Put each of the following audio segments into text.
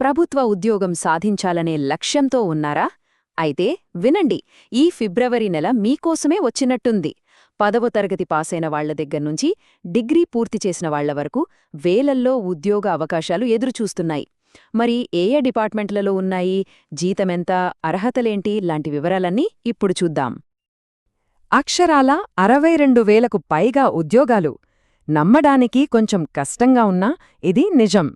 ప్రభుత్వ ఉద్యోగం సాధించాలనే లక్ష్యంతో ఉన్నారా? అయితే వినండి ఈ ఫిబ్రవరి నెల మీకోసమే వచ్చినట్టుంది. పదవ తరగతి పాసైన వాళ్ళ దగ్గర్నుంచి డిగ్రీ పూర్తి చేసిన వాళ్ళ వరకు వేలల్లో ఉద్యోగ అవకాశాలు ఎదురుచూస్తున్నాయి. మరి ఏ డిపార్ట్మెంట్లలో ఉన్నాయి? జీతమెంత? అర్హతలేంటి? లాంటి వివరాలన్నీ ఇప్పుడు చూద్దాం. అక్షరాల అరవై రెండు వేలకు పైగా ఉద్యోగాలు. నమ్మడానికి కొంచెం కష్టంగా ఉన్నా ఇది నిజం.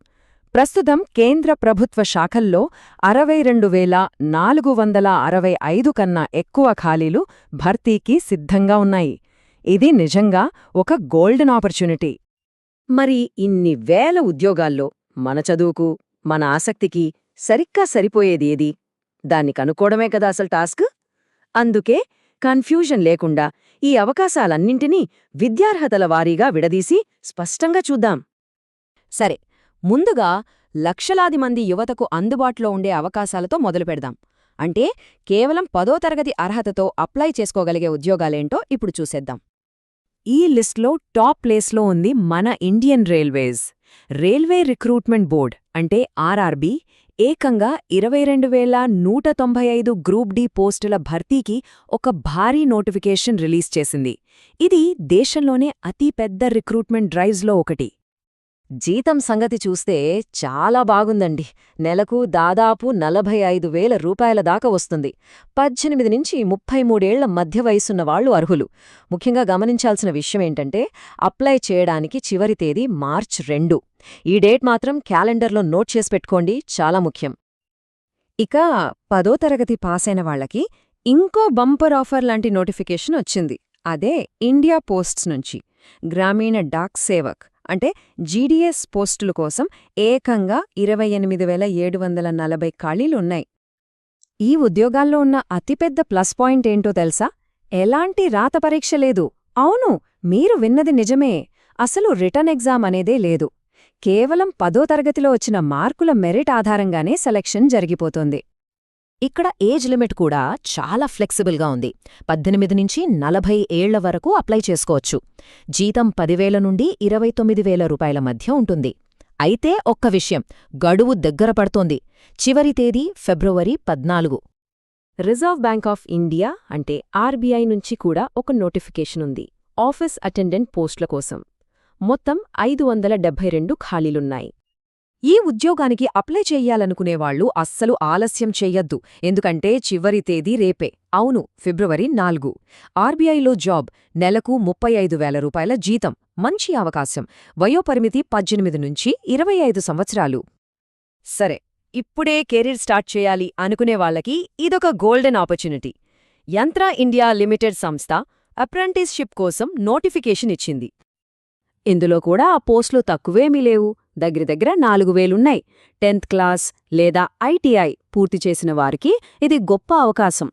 ప్రస్తుతం కేంద్ర ప్రభుత్వ శాఖల్లో అరవై రెండు వేల నాలుగు వందల అరవై ఐదు కన్నా ఎక్కువ ఖాళీలు భర్తీకి సిద్ధంగా ఉన్నాయి. ఇది నిజంగా ఒక గోల్డెన్ ఆపర్చునిటీ. మరి ఇన్ని వేల ఉద్యోగాల్లో మన చదువుకు మన ఆసక్తికి సరిగ్గా సరిపోయేది ఏది? దాన్ని కనుక్కోవడమే కదా అసలు టాస్క్? అందుకే కన్ఫ్యూజన్ లేకుండా ఈ అవకాశాలన్నింటినీ విద్యార్హతల వారీగా విడదీసి స్పష్టంగా చూద్దాం. సరే ముందుగా లక్షలాది మంది యువతకు అందుబాటులో ఉండే అవకాశాలతో మొదలుపెడదాం అంటే కేవలం పదో తరగతి అర్హతతో అప్లై చేసుకోగలిగే ఉద్యోగాలేంటో ఇప్పుడు చూసేద్దాం. ఈ లిస్ట్లో టాప్ ప్లేస్లో ఉంది మన Indian railways. Railway recruitment board అంటే ఆర్ఆర్బీ ఏకంగా ఇరవై రెండు వేల నూట తొంభై ఐదు గ్రూప్ డి పోస్టుల భర్తీకి ఒక భారీ నోటిఫికేషన్ రిలీజ్ చేసింది. ఇది దేశంలోనే అతిపెద్ద రిక్రూట్మెంట్ డ్రైవ్స్లో ఒకటి. జీతం సంగతి చూస్తే చాలా బాగుందండి. నెలకు దాదాపు నలభై ఐదు వేల రూపాయల దాకా వస్తుంది. పద్దెనిమిది నుంచి ముప్పై మూడేళ్ళ మధ్య వయసున్న వాళ్ళు అర్హులు. ముఖ్యంగా గమనించాల్సిన విషయమేంటంటే అప్లై చేయడానికి చివరి తేదీ మార్చ్ రెండు. ఈ డేట్ మాత్రం క్యాలెండర్లో నోట్ చేసి పెట్టుకోండి. చాలా ముఖ్యం. ఇక పదో తరగతి పాసైన వాళ్ళకి ఇంకో బంపర్ ఆఫర్ లాంటి నోటిఫికేషన్ వచ్చింది. అదే ఇండియా పోస్ట్స్ నుంచి. గ్రామీణ డాక్ సేవక్. అంటే జీడీఎస్ పోస్టుల కోసం ఏకంగా ఇరవై ఎనిమిది వేల ఏడు వందల నలభై ఖాళీలున్నాయి. ఈ ఉద్యోగాల్లో ఉన్న అతిపెద్ద ప్లస్ పాయింట్ ఏంటో తెలుసా? ఎలాంటి రాత పరీక్ష లేదు. అవును మీరు విన్నది నిజమే. అసలు రిటర్న్ ఎగ్జామ్ అనేదే లేదు. కేవలం పదో తరగతిలో వచ్చిన మార్కుల మెరిట్ ఆధారంగానే సెలక్షన్ జరిగిపోతోంది. ఇక్కడ ఏజ్ లిమిట్ కూడా చాలా ఫ్లెక్సిబుల్గా ఉంది. పద్దెనిమిది నుంచి నలభై ఏళ్ళ వరకు అప్లై చేసుకోవచ్చు. జీతం పదివేల నుండి ఇరవై తొమ్మిది వేల రూపాయల మధ్య ఉంటుంది. అయితే ఒక్క విషయం గడువు దగ్గర పడుతోంది. చివరి తేదీ ఫిబ్రవరి పద్నాలుగు. రిజర్వ్ బ్యాంక్ ఆఫ్ ఇండియా అంటే ఆర్బీఐ నుంచి కూడా ఒక నోటిఫికేషన్ ఉంది. ఆఫీస్ అటెండెంట్ పోస్టుల కోసం. మొత్తం ఐదు వందల డెబ్బై రెండు ఖాళీలున్నాయి. ఈ ఉద్యోగానికి అప్లై చెయ్యాలనుకునేవాళ్ళు అస్సలు ఆలస్యం చెయ్యొద్దు ఎందుకంటే చివరి తేదీ రేపే. అవును ఫిబ్రవరి నాలుగు. ఆర్బీఐలో జాబ్ నెలకు ముప్పై ఐదు వేల రూపాయల జీతం. మంచి అవకాశం. వయోపరిమితి పద్దెనిమిది నుంచి ఇరవై ఐదు సంవత్సరాలు. సరే ఇప్పుడే కెరీర్ స్టార్ట్ చేయాలి అనుకునేవాళ్ళకి ఇదొక golden opportunity. Yantra India limited సంస్థ అప్రెంటిస్షిప్ కోసం నోటిఫికేషన్ ఇచ్చింది. ఇందులో కూడా ఆ పోస్టులు తక్కువేమీ లేవు. దగ్గర దగ్గర నాలుగు వేలున్నాయి. టెన్త్ క్లాస్ లేదా ఐటీఐ పూర్తి చేసిన వారికి ఇది గొప్ప అవకాశం.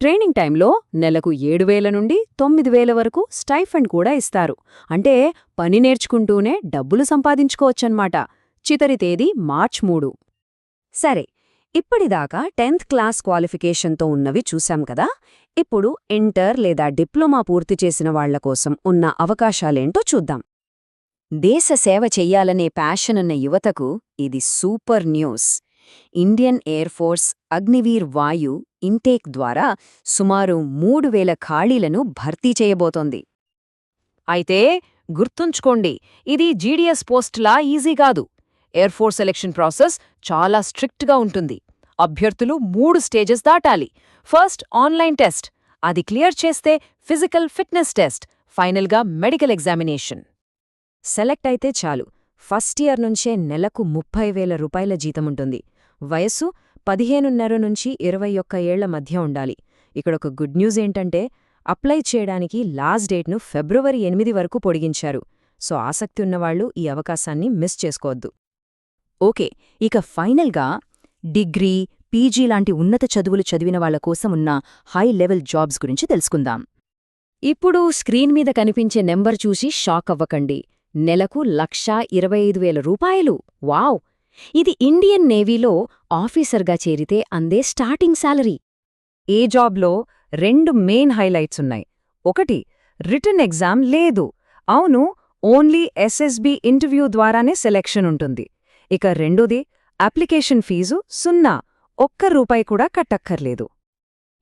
ట్రైనింగ్ టైంలో నెలకు ఏడు వేల నుండి తొమ్మిది వేల వరకు స్టైఫండ్ కూడా ఇస్తారు. అంటే పని నేర్చుకుంటూనే డబ్బులు సంపాదించుకోవచ్చన్మాట చితరి తేదీ మార్చ్ మూడు. సరే ఇప్పటిదాకా టెన్త్ క్లాస్ క్వాలిఫికేషన్తో ఉన్నవి చూశాం కదా? ఇప్పుడు ఇంటర్ లేదా డిప్లొమా పూర్తి చేసిన వాళ్ళ కోసం ఉన్న అవకాశాలేంటో చూద్దాం. దేశ సేవ చెయ్యాలనే ప్యాషనున్న యువతకు ఇది super news. Indian air force Agniveer Vayu intake ద్వారా సుమారు మూడు వేల ఖాళీలను భర్తీ చేయబోతోంది. అయితే గుర్తుంచుకోండి ఇది జీడీఎస్ పోస్టులా ఈజీ కాదు. ఎయిర్ ఫోర్స్ సెలెక్షన్ ప్రాసెస్ చాలా స్ట్రిక్ట్గా ఉంటుంది. అభ్యర్థులు మూడు స్టేజెస్ దాటాలి. ఫస్ట్ ఆన్లైన్ టెస్ట్ అది క్లియర్ చేస్తే ఫిజికల్ ఫిట్నెస్ టెస్ట్ ఫైనల్గా మెడికల్ ఎగ్జామినేషన్. సెలెక్ట్ అయితే చాలు. ఫస్ట్ ఇయర్ నుంచే నెలకు ముప్పై వేల రూపాయల జీతముంటుంది. వయస్సు పదిహేనున్నర నుంచి ఇరవై ఒక్క ఏళ్ళ మధ్య ఉండాలి. ఇక్కడొక గుడ్ న్యూస్ ఏంటంటే అప్లై చేయడానికి లాస్ట్ డేట్ను ఫిబ్రవరి ఎనిమిది వరకు పొడిగించారు. సో ఆసక్తి ఉన్నవాళ్ళు ఈ అవకాశాన్ని మిస్ చేసుకోవద్దు. ఓకే ఇక ఫైనల్గా డిగ్రీ పీజీ లాంటి ఉన్నత చదువులు చదివిన వాళ్ళ ఉన్న హై లెవెల్ జాబ్స్ గురించి తెలుసుకుందాం. ఇప్పుడు స్క్రీన్ మీద కనిపించే నెంబర్ చూసి షాక్ అవ్వకండి. నెలకు లక్షా ఇరవై ఐదు వేల రూపాయలు. వావ్! ఇది ఇండియన్ నేవీలో ఆఫీసర్గా చేరితే అందే స్టార్టింగ్ శాలరీ ఏ జాబ్లో రెండు మెయిన్ హైలైట్స్ ఉన్నాయి. ఒకటి రిటర్న్ ఎగ్జామ్ లేదు. అవును ఓన్లీ ఎస్ఎస్బి ఇంటర్వ్యూ ద్వారానే సెలెక్షన్ ఉంటుంది. ఇక రెండోది అప్లికేషన్ ఫీజు సున్నా. ఒక్క రూపాయి కూడా కట్టక్కర్లేదు.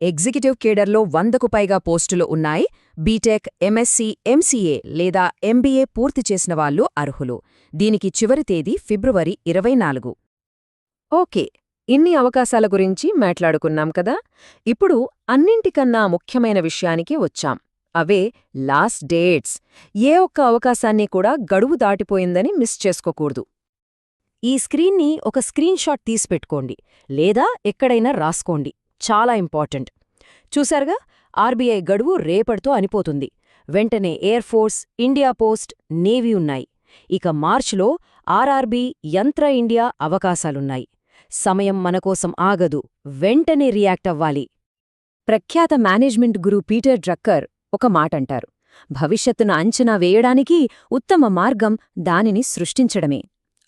ఎగ్జిక్యూటివ్ కేడర్లో వందకు పైగా పోస్టులు ఉన్నాయి. బీటెక్ ఎంఎస్సీ ఎంసీఏ లేదా ఎంబీఏ పూర్తి చేసిన వాళ్ళు అర్హులు. దీనికి చివరి తేదీ ఫిబ్రవరి ఇరవై నాలుగు. ఓకే ఇన్ని అవకాశాల గురించి మాట్లాడుకున్నాం కదా? ఇప్పుడు అన్నింటికన్నా ముఖ్యమైన విషయానికి వచ్చాం. Away last dates. ఏ ఒక్క అవకాశాన్ని కూడా గడువు దాటిపోయిందని మిస్ చేసుకోకూడదు. ఈ స్క్రీన్ని ఒక స్క్రీన్షాట్ తీసిపెట్టుకోండి లేదా ఎక్కడైనా రాసుకోండి. చాలా ఇంపార్టెంట్. చూశారుగా? ఆర్బీఐ గడువు రేపటితో అనిపోతుంది. వెంటనే air force India post navy ఉన్నాయి. ఇక మార్చిలో ఆర్ఆర్బీ యంత్ర ఇండియా అవకాశాలున్నాయి. సమయం మనకోసం ఆగదు. వెంటనే రియాక్ట్ అవ్వాలి. ప్రఖ్యాత మేనేజ్మెంట్ గురు పీటర్ డ్రక్కర్ ఒక మాటంటారు. భవిష్యత్తును అంచనా వేయడానికి ఉత్తమ మార్గం దానిని సృష్టించడమే.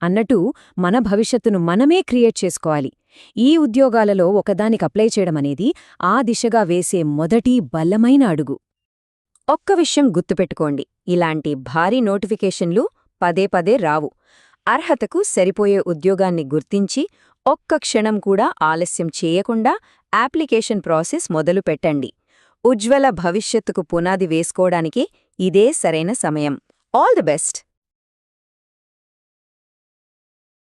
అన్నట్టు మన భవిష్యత్తును మనమే క్రియేట్ చేసుకోవాలి. ఈ ఉద్యోగాలలో ఒకదానికి అప్లై చేయడమనేది ఆ దిశగా వేసే మొదటి బలమైన అడుగు. ఒక్క విషయం గుర్తుపెట్టుకోండి ఇలాంటి భారీ నోటిఫికేషన్లు పదే పదే రావు. అర్హతకు సరిపోయే ఉద్యోగాన్ని గుర్తించి ఒక్క క్షణం కూడా ఆలస్యం చేయకుండా అప్లికేషన్ ప్రాసెస్ మొదలు పెట్టండి. ఉజ్వల భవిష్యత్తుకు పునాది వేసుకోవడానికి ఇదే సరైన సమయం. All the best!